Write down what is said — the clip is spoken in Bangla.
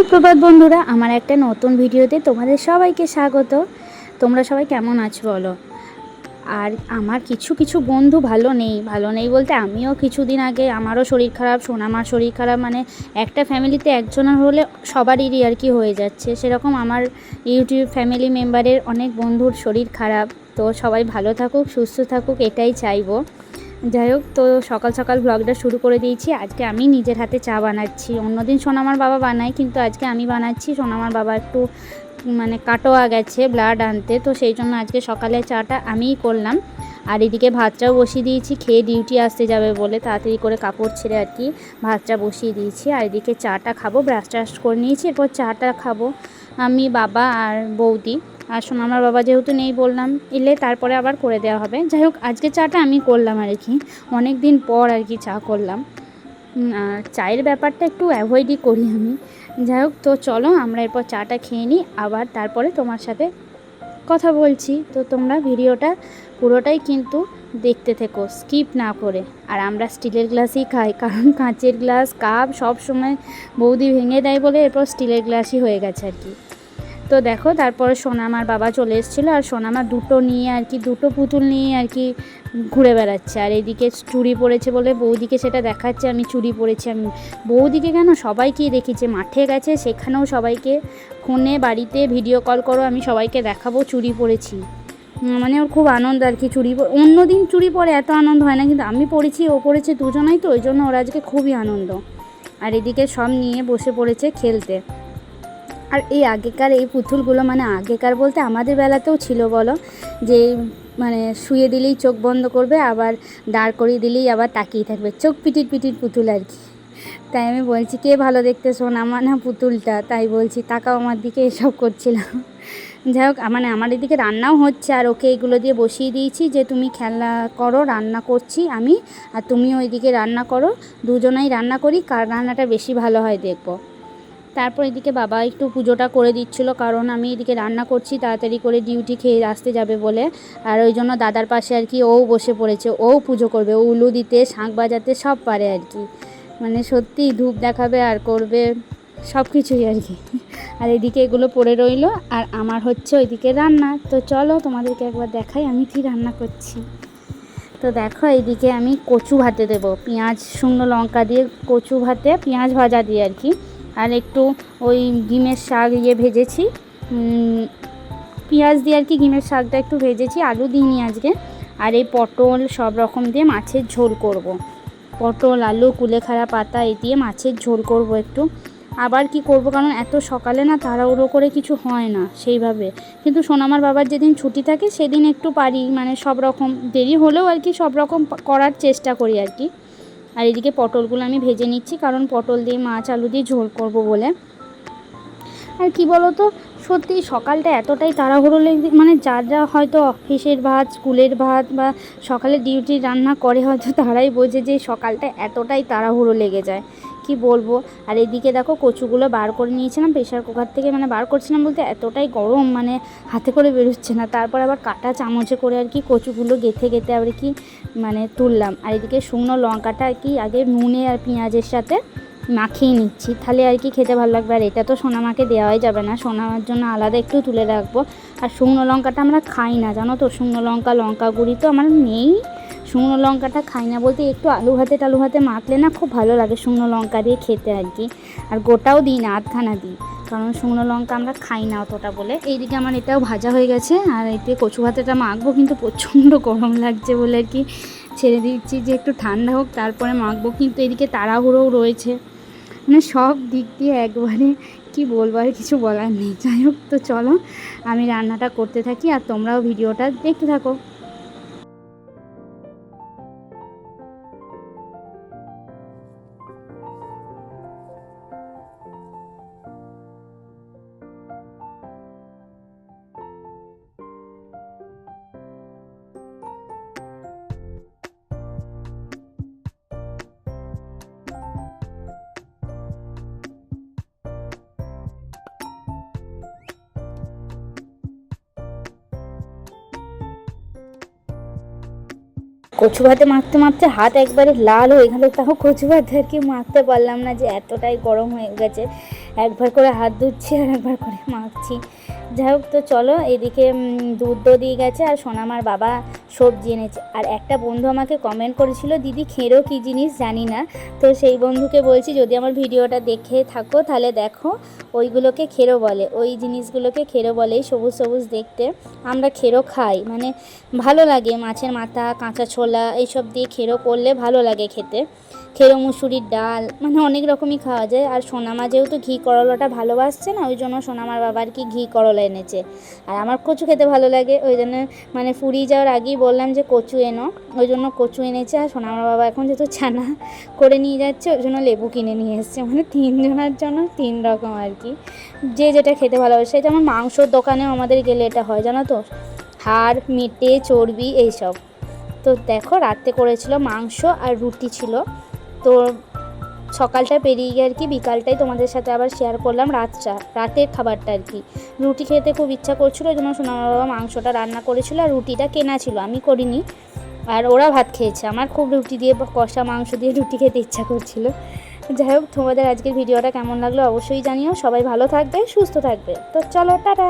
সুপ্রভাত বন্ধুরা, আমার একটা নতুন ভিডিওতে তোমাদের সবাইকে স্বাগত। তোমরা সবাই কেমন আছো বলো? আর আমার কিছু কিছু বন্ধু ভালো নেই। ভালো নেই বলতে আমিও কিছুদিন আগে আমারও শরীর খারাপ, সোনামার শরীর খারাপ মানে একটা ফ্যামিলিতে একজনের হলে সবারই আর কি হয়ে যাচ্ছে। সেরকম আমার ইউটিউব ফ্যামিলি মেম্বারের অনেক বন্ধুর শরীর খারাপ। তো সবাই ভালো থাকুক, সুস্থ থাকুক, এটাই চাইব। যাই হোক তো সকাল সকাল ব্লগটা শুরু করে দিয়েছি। আজকে আমি নিজের হাতে চা বানাচ্ছি। অন্যদিন সোনামার বাবা বানায়, কিন্তু আজকে আমি বানাচ্ছি। সোনামার বাবা একটু মানে কাটোয়া গেছে ব্লাড আনতে, তো সেই জন্য আজকে সকালে চাটা আমিই করলাম। আর এদিকে ভাতটাও বসিয়ে দিয়েছি, খেয়ে ডিউটি আসতে যাবে বলে তাড়াতাড়ি করে কাপড় ছেড়ে আর কি ভাতটা বসিয়ে দিয়েছি। আর এদিকে চাটা খাব ব্রাশ ট্রাশ করে নিয়েছি, এরপর চাটা খাব আমি বাবা আর বৌদি। আর শোনো আমার বাবা যেহেতু নেই বললাম, এলে তারপরে আবার করে দেওয়া হবে। যাই হোক, আজকে চাটা আমি করলাম আর কি। অনেক দিন পর আর কি চা করলাম। আর চায়ের ব্যাপারটা একটু অ্যাভয়েডই করি আমি। যাই হোক, তো চলো, আমরা এরপর চাটা খেয়ে নিই। আবার তারপরে তোমার সাথে কথা বলছি। তো তোমরা ভিডিওটা পুরোটাই কিন্তু দেখতে থেকো, স্কিপ না করে। আর আমরা স্টিলের গ্লাসই খাই, কারণ কাঁচের গ্লাস, কাপ সব সময় বৌদি ভেঙে দেয় বলে এরপর স্টিলের গ্লাসই হয়ে গেছে আর কি। তো দেখো তারপরে সোনামার বাবা চলে এসেছিল আর সোনা সোনামা দুটো নিয়ে আর কি দুটো পুতুল নিয়ে আর কি ঘুরে বেড়াচ্ছে। আর এইদিকে চুরি পড়েছে বলে বৌদিকে সেটা দেখাচ্ছে আমি চুরি পরেছি আমি বৌদিকে কেন সবাইকেই দেখেছে মাঠে গেছে সেখানেও সবাইকে ফোনে বাড়িতে ভিডিও কল করো আমি সবাইকে দেখাবো চুরি উম, মানে ওর খুব আনন্দ আর কি চুরি অন্য দিন চুড়ি পরে এত আনন্দ হয় না কিন্তু আমি পড়েছি ও পড়েছে দুজনাই তো ওই জন্য ওর আজকে খুবই আনন্দ। আর এদিকে সব নিয়ে বসে পড়েছে খেলতে। আর এই আগেকার এই পুতুলগুলো মানে আগেকার বলতে আমাদের বেলাতেও ছিল বলো, যে মানে শুয়ে দিলেই চোখ বন্ধ করবে, আবার দাঁড় করিয়ে দিলেই আবার তাকিয়ে থাকবে। চোখ পিটির পিটির পুতুল আর কি। তাই আমি বলছি, কে ভালো দেখতে সোনামা না পুতুলটা? তাই বলছি, তাকাও আমার দিকে, এসব করছিলাম। যাই হোক মানে আমার এদিকে রান্নাও হচ্ছে, আর ওকে এগুলো দিয়ে বসিয়ে দিয়েছি যে, তুমি খেলা করো, রান্না করছি আমি, আর তুমিও ওইদিকে রান্না করো। দুজনেই রান্না করি, কার রান্নাটা বেশি ভালো হয় দেখব। তারপর এদিকে বাবা একটু পুজোটা করে দিচ্ছিল, কারণ আমি এদিকে রান্না করছি, তাড়াতাড়ি করে ডিউটি খেয়ে আসতে যাবে বলে। আর ওই জন্য দাদার পাশে আর কি ও বসে পড়েছে, ও পুজো করবে উলু দিতে, শাঁখ বাজাতে সব পারে আর কি। মানে সত্যি ধূপ দেখাবে আর করবে সব কিছুই আর কি। আর এদিকে এগুলো পড়ে রইল, আর আমার হচ্ছে ওইদিকে রান্না। তো চলো তোমাদেরকে একবার দেখাই আমি কি রান্না করছি। তো দেখো এইদিকে আমি কচু ভাতে দেবো, পেঁয়াজ, শুকনো লঙ্কা দিয়ে কচু ভাতে, পেঁয়াজ ভাজা দিয়ে আর কি। আর একটু ওই ডিমের শাক ইয়ে ভেজেছি। পেঁয়াজ দিয়ে আর কি ডিমের শাকটা একটু ভেজেছি, আলু দিইনি আজকে। আর এই পটল সব রকম দিয়ে মাছের ঝোল করব। পটল, আলু, কুলেখাড়া পাতা, এ দিয়ে মাছের ঝোল করব একটু। আবার কি করব কারণ এত সকালে না তাড়াহুড়ো করে কিছু হয় না সেইভাবে। কিন্তু সোনামার বাবার যেদিন ছুটি থাকে সেদিন একটু পারি মানে সব রকম দেরি হলেও আর কি সব রকম করার চেষ্টা করি আর কি। আর এদিকে পটলগুলো আমি ভেজে নিচ্ছি, কারণ পটল দিয়ে মাছ আলু দিয়ে ঝোল করব বলে। আর কি তো সত্যি সকালটা এতটাই তাড়াহুড়ো লেগে মানে যার যা হয়তো অফিসের ভাত, স্কুলের ভাত বা সকালে ডিউটি রান্না করে হয়তো তারাই বোঝে যে সকালটা এতটাই তাড়াহুড়ো লেগে যায়। কি বলব? আর এদিকে দেখো কচুগুলো বার করে নিয়েছিলাম প্রেশার কুকার থেকে মানে বার করছিলাম বলতে এতটাই গরম মানে হাতে করে বেরোচ্ছে না। তারপর আবার কাটা চামচে করে আর কি কচুগুলো গেথে গেথে আর কি মানে তুললাম। আর এদিকে শুকনো লঙ্কাটা আর কি আগে নুনে আর পেঁয়াজের সাথে মাখিয়ে নিচ্ছি, তাহলে আর কি খেতে ভালো লাগবে। আর এটা তো সোনামাকে দেওয়াই যাবে না, সোনামার জন্য আলাদা একটু তুলে রাখব। আর শুকনো লঙ্কাটা আমরা খাই না, জানো তো? শুকনো লঙ্কা লঙ্কা গুঁড়ি তো আমার নেই। শুকনো লঙ্কাটা খাই না বলতে একটু আলু ভাতে টালু ভাতে মাখলে না খুব ভালো লাগে শুকনো লঙ্কা দিয়ে খেতে আর কি। আর গোটাও দিই না, আধখানা দিই। কারণ শুকনো লঙ্কা আমরা খাই না অতটা বলে। এইদিকে আমার এটাও ভাজা হয়ে গেছে, আর এতে কচু ভাতেটা মাখবো কিন্তু প্রচণ্ড গরম লাগছে বলে আর কি। ছেড়ে দিচ্ছি যে একটু ঠান্ডা হোক, তারপরে মাখবো। কিন্তু এদিকে তাড়াহুড়োও রয়েছে। মানে সব দিক দিয়ে একবারে কি বলব আর কিছু বলার নেই। যাই হোক তো চলো, আমি রান্নাটা করতে থাকি আর তোমরাও ভিডিওটা দেখতে থাকো। কচু ভাতে মাখতে মাখতে হাত একবারে লাল হয়ে গেল। তাও কচু ভাতে আর কি মাখতে পারলাম না যে এতটাই গরম হয়ে গেছে। একবার করে হাত ধুচ্ছি আর একবার করে মাখছি। যাই হোক তো চলো, এদিকে দুধ দিয়ে গেছে আর সোনামার বাবা সবজি এনেছে। আর একটা বন্ধু আমাকে কমেন্ট করেছিল, দিদি খেরো কী জিনিস? জানি না। তো সেই বন্ধুকে বলছি, যদি আমার ভিডিওটা দেখে থাকো, তাহলে দেখো, ওইগুলোকে খেরো বলে। ওই জিনিসগুলোকে খেরো বলে সবুজ সবুজ দেখতে। আমরা খেরো খাই। মানে ভালো লাগে মাছের মাথা, কাঁচা ছোলা, এইসব দিয়ে খেরো করলে ভালো লাগে খেতে। খেরো মুসুরির ডাল মানে অনেক রকমই খাওয়া যায়। আর সোনামা যেহেতু ঘি করলাটা ভালোবাসছে না, ওই জন্য সোনামার বাবার কি ঘি করলা এনেছে। আর আমার কচু খেতে ভালো লাগে, ওই জন্য মানে ফুরিয়ে যাওয়ার আগেই বললাম যে কচু এনো। ওই জন্য কচু এনেছে, আর সোনা সোনামার বাবা এখন যেহেতু ছানা করে নিয়ে যাচ্ছে, ওই জন্য লেবু কিনে নিয়ে এসছে। মানে তিনজনের জন্য তিন রকম আর কি। যে যেটা খেতে ভালোবাসে যেমন মাংসর দোকানেও আমাদের গেলে এটা হয়, জানো তো? হাড়, মিটে, চর্বি, এইসব। তো দেখো, রাত্রে করেছিল মাংস আর রুটি ছিল। তো সকালটা পেরিয়ে গিয়ে আর কি বিকালটাই তোমাদের সাথে আবার শেয়ার করলাম, রাতটা, রাতের খাবারটা আর কি। রুটি খেতে খুব ইচ্ছা করছিল ওই জন্য সোনার বাবা মাংসটা রান্না করেছিল আর রুটিটা কেনা ছিল, আমি করিনি। আর ওরা ভাত খেয়েছে, আমার খুব রুটি দিয়ে কষা মাংস দিয়ে রুটি খেতে ইচ্ছা করছিল। যাই হোক, তোমাদের আজকের ভিডিওটা কেমন লাগল অবশ্যই জানিও। সবাই ভালো থাকবে, সুস্থ থাকবে। তো চলো, টাটা!